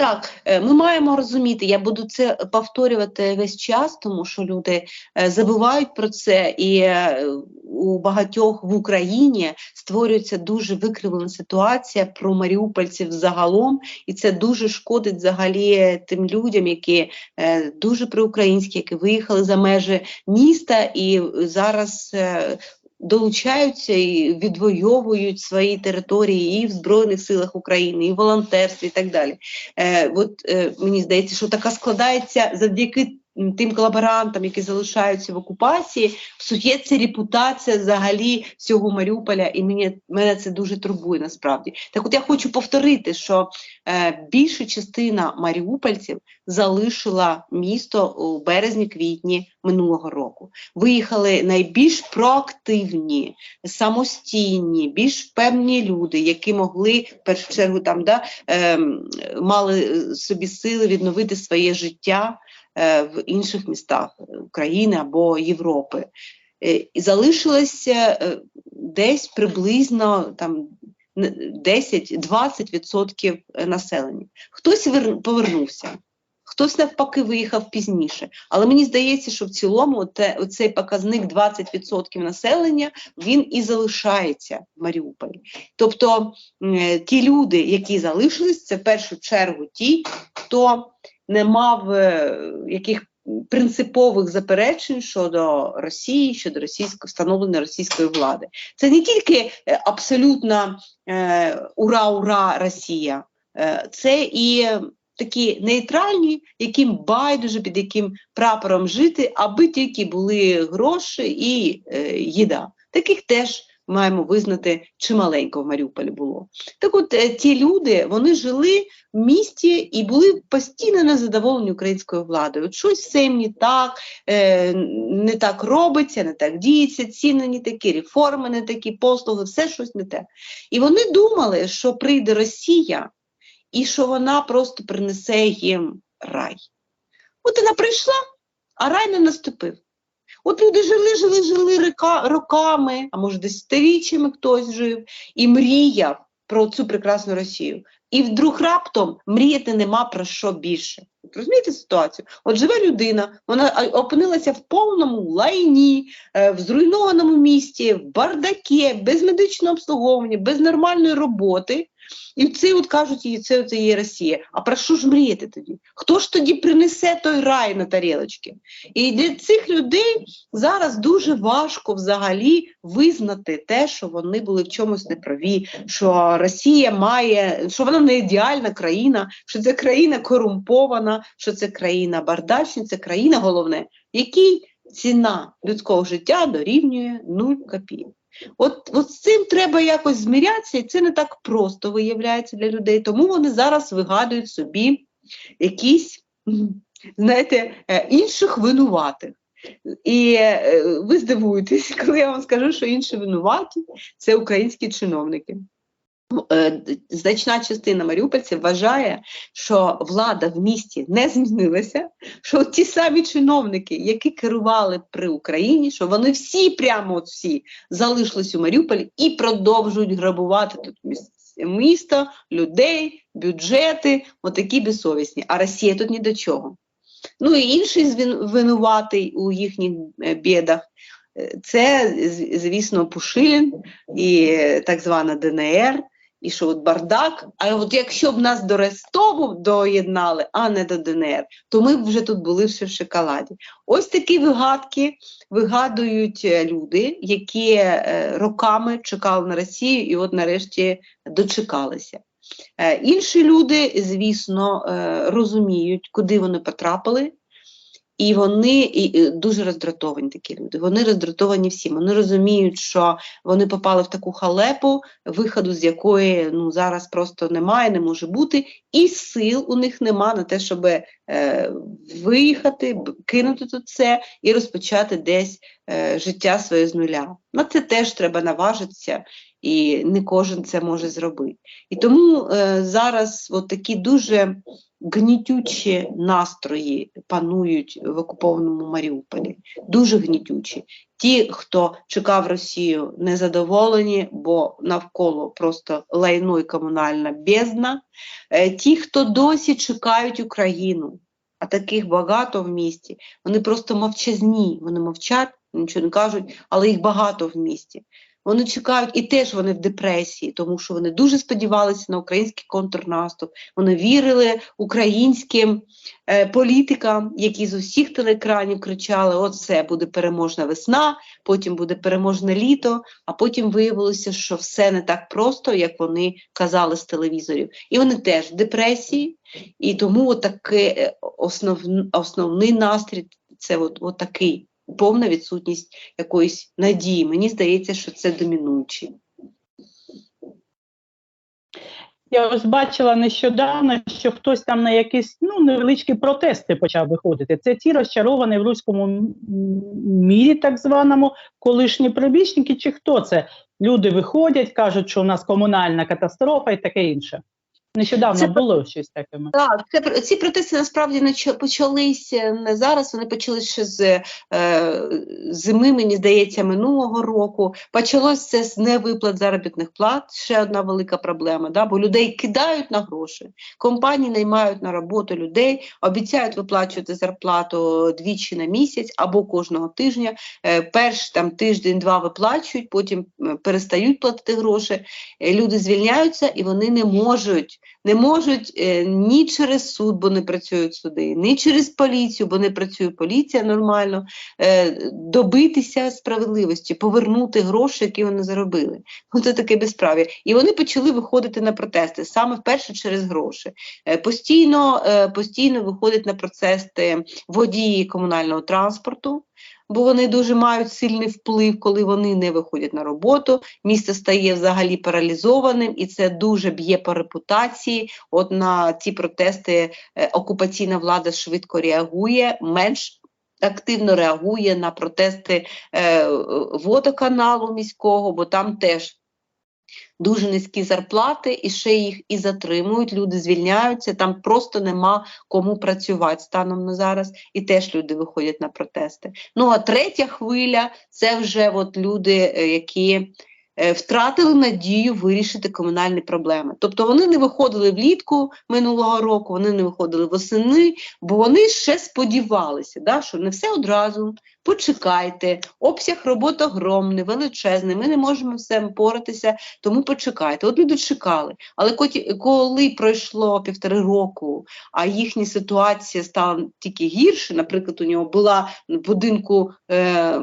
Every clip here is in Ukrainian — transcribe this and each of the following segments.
Так, е, ми маємо розуміти, я буду це повторювати весь час, тому що люди е, забувають про це, і е, у багатьох в Україні створюється дуже викривлена ситуація про маріупольців загалом, і це дуже шкодить взагалі тим людям, які дуже проукраїнські, які виїхали за межі міста і зараз. Долучаються і відвоюють свої території і в Збройних силах України, і волонтерстві, і так далі. Е, от е, мені здається, що така складається завдяки тим колаборантам, які залишаються в окупації, псується репутація взагалі всього Маріуполя, і мені мене це дуже турбує насправді. Так, от я хочу повторити, що е, більша частина маріупольців залишила місто у березні-квітні минулого року. Виїхали найбільш проактивні, самостійні, більш певні люди, які могли в першу чергу там да, ем, мали е, собі сили відновити своє життя в інших містах України або Європи. Е, І залишилося е, десь приблизно там н- 10-20% населення. Хтось вер- повернувся, хтось навпаки виїхав пізніше. Але мені здається, що в цілому оцей показник 20% населення він і залишається в Маріуполі. Тобто е, ті люди, які залишились, це в першу чергу ті, хто не мав е, яких принципових заперечень щодо Росії, щодо російського встановлення російської влади. Це не тільки е, абсолютно е, ура-ура Росія, це і такі нейтральні, яким байдуже під яким прапором жити, аби тільки були гроші і їда. Таких теж маємо визнати чималенько в Маріуполі було. Так от е, ті люди вони жили в місті і були постійно незадоволені українською владою. От щось все їм не так, е, не так робиться, не так діється, ціни не такі, реформи не такі, послуги, все щось не те. І вони думали, що прийде Росія і що вона просто принесе їм рай. От вона прийшла, а рай не наступив. От люди жили, жили, жили роками, а може десятиріччями хтось жив і мріяв про цю прекрасну Росію. І вдруг раптом мріяти нема про що більше. От Розумієте ситуацію? От живе людина, вона опинилася в повному лайні, е, в зруйнованому місті, в бардаке, без медичного обслуговування, без нормальної роботи. І це от кажуть їй, це, це є Росія. А про що ж мріяти тоді? Хто ж тоді принесе той рай на тарілочки? І для цих людей зараз дуже важко взагалі визнати те, що вони були в чомусь неправі, що Росія має, що вона не ідеальна країна, що це країна корумпована, що це країна бардачна, це країна головне, якій ціна людського життя дорівнює 0 копійок. От, от з цим треба якось змірятися, і це не так просто виявляється для людей. Тому вони зараз вигадують собі якісь, знаєте, е, інших винуватих. І е, ви здивуєтесь, коли я вам скажу, що інші винуваті це українські чиновники. Е, Значна частина маріупольців вважає, що влада в місті не змінилася, що ті самі чиновники, які керували при Україні, що вони всі, прямо от всі, залишились у Маріуполі і продовжують грабувати тут міс- місто, людей, бюджети, отакі безсовісні. А Росія тут ні до чого. Ну і інший винуватий у їхніх е, бідах. е, Це, звісно, Пушилін і так звана ДНР, і що от бардак. А от якщо б нас до Ростову доєднали, а не до ДНР, то ми б вже тут були все в шоколаді. Ось такі вигадки вигадують е, люди, які е, роками чекали на Росію і от нарешті дочекалися. Е, Інші люди, звісно, розуміють, куди вони потрапили, і вони і, дуже роздратовані такі люди. Вони роздратовані всім. Вони розуміють, що вони попали в таку халепу, виходу з якої ну зараз просто немає, не може бути, і сил у них нема на те, щоб е, виїхати, кинути тут це і розпочати десь е, життя своє з нуля. На це теж треба наважитися, і не кожен це може зробити. І тому е, зараз от такі дуже гнітючі настрої панують в окупованому Маріуполі, дуже гнітючі. Ті, хто чекав Росію, незадоволені, бо навколо просто лайно і комунальна бездна. Е, Ті, хто досі чекають Україну, а таких багато в місті, вони просто мовчазні, вони мовчать, нічого не кажуть, але їх багато в місті. Вони чекають, і теж вони в депресії, тому що вони дуже сподівалися на український контрнаступ. Вони вірили українським е, політикам, які з усіх телеекранів кричали: все буде переможна весна, потім буде переможне літо. А потім виявилося, що все не так просто, як вони казали з телевізорів. І вони теж в депресії, і тому от е, основ, основний настрій це от, от такий повна відсутність якоїсь надії. Мені здається, що це домінуючий. Я ось бачила нещодавно, що хтось там на якісь ну, невеличкі протести почав виходити. Це ті розчаровані в руському мірі, так званому, колишні прибічники, чи хто це? Люди виходять, кажуть, що у нас комунальна катастрофа і таке інше. Нещодавно Це- було щось таке. Так, це ці протести насправді не почалися не зараз. Вони почалися ще з е, зими, мені здається, минулого року. Почалося це з невиплат заробітних плат. Ще одна велика проблема. Да? Бо людей кидають на гроші. Компанії наймають на роботу людей, обіцяють виплачувати зарплату двічі на місяць або кожного тижня. Е, перш там тиждень-два виплачують, потім е, перестають платити гроші. Е, люди звільняються і вони не можуть не можуть е, ні через суд, бо не працюють суди, ні через поліцію, бо не працює поліція нормально, е, добитися справедливості, повернути гроші, які вони заробили. Ну, Це таке безправ'я. І вони почали виходити на протести саме вперше через гроші. Е, постійно, постійно виходять на протести водії комунального транспорту. Бо вони дуже мають сильний вплив, коли вони не виходять на роботу. Місто стає взагалі паралізованим, і це дуже б'є по репутації. От на ці протести е, окупаційна влада швидко реагує, менш активно реагує на протести е, водоканалу міського, бо там теж. Дуже низькі зарплати, і ще їх і затримують. Люди звільняються. Там просто нема кому працювати станом на зараз, і теж люди виходять на протести. Ну а третя хвиля це вже от люди, е, які е, втратили надію вирішити комунальні проблеми. Тобто вони не виходили влітку минулого року, вони не виходили восени, бо вони ще сподівалися, да, що не все одразу. Почекайте, обсяг роботи огромний, величезний. Ми не можемо все поратися, тому почекайте. От люди чекали. Але коли пройшло півтори року, а їхня ситуація стала тільки гірше, наприклад, у нього була в будинку е,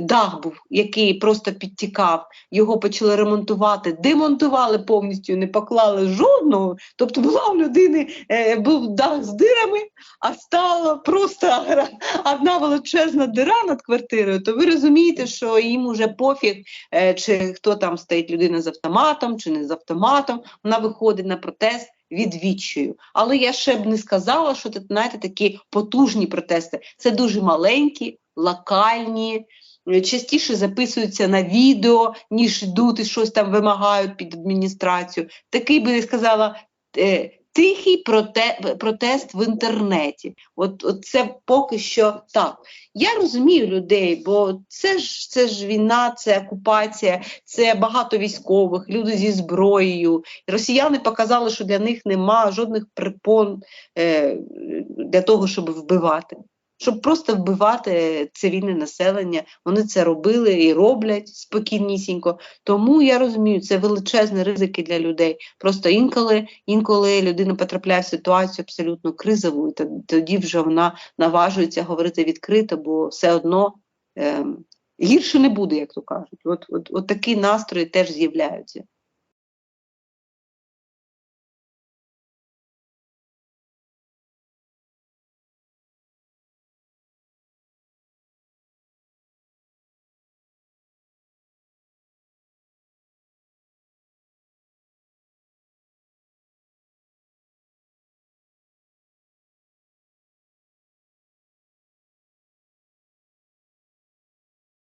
дах був, який просто підтікав, його почали ремонтувати, демонтували повністю, не поклали жодного. Тобто була у людини е, був дах з дирами, а стала просто одна величезна дира над квартирою, то ви розумієте, що їм уже пофіг, е, чи хто там стоїть людина з автоматом, чи не з автоматом. Вона виходить на протест від відчаю. Але я ще б не сказала, що це знаєте, такі потужні протести. Це дуже маленькі, локальні. Частіше записуються на відео, ніж йдуть і щось там вимагають під адміністрацію. Такий би я сказала е, тихий проте, протест в інтернеті. От, от це поки що так. Я розумію людей, бо це ж це ж війна, це окупація, це багато військових, люди зі зброєю. Росіяни показали, що для них нема жодних припон е, для того, щоб вбивати. Щоб просто вбивати цивільне населення, вони це робили і роблять спокійнісінько. Тому я розумію, це величезні ризики для людей. Просто інколи, інколи людина потрапляє в ситуацію абсолютно кризову, і тоді вже вона наважується говорити відкрито, бо все одно ем, гірше не буде, як то кажуть. От, от, от такі настрої теж з'являються.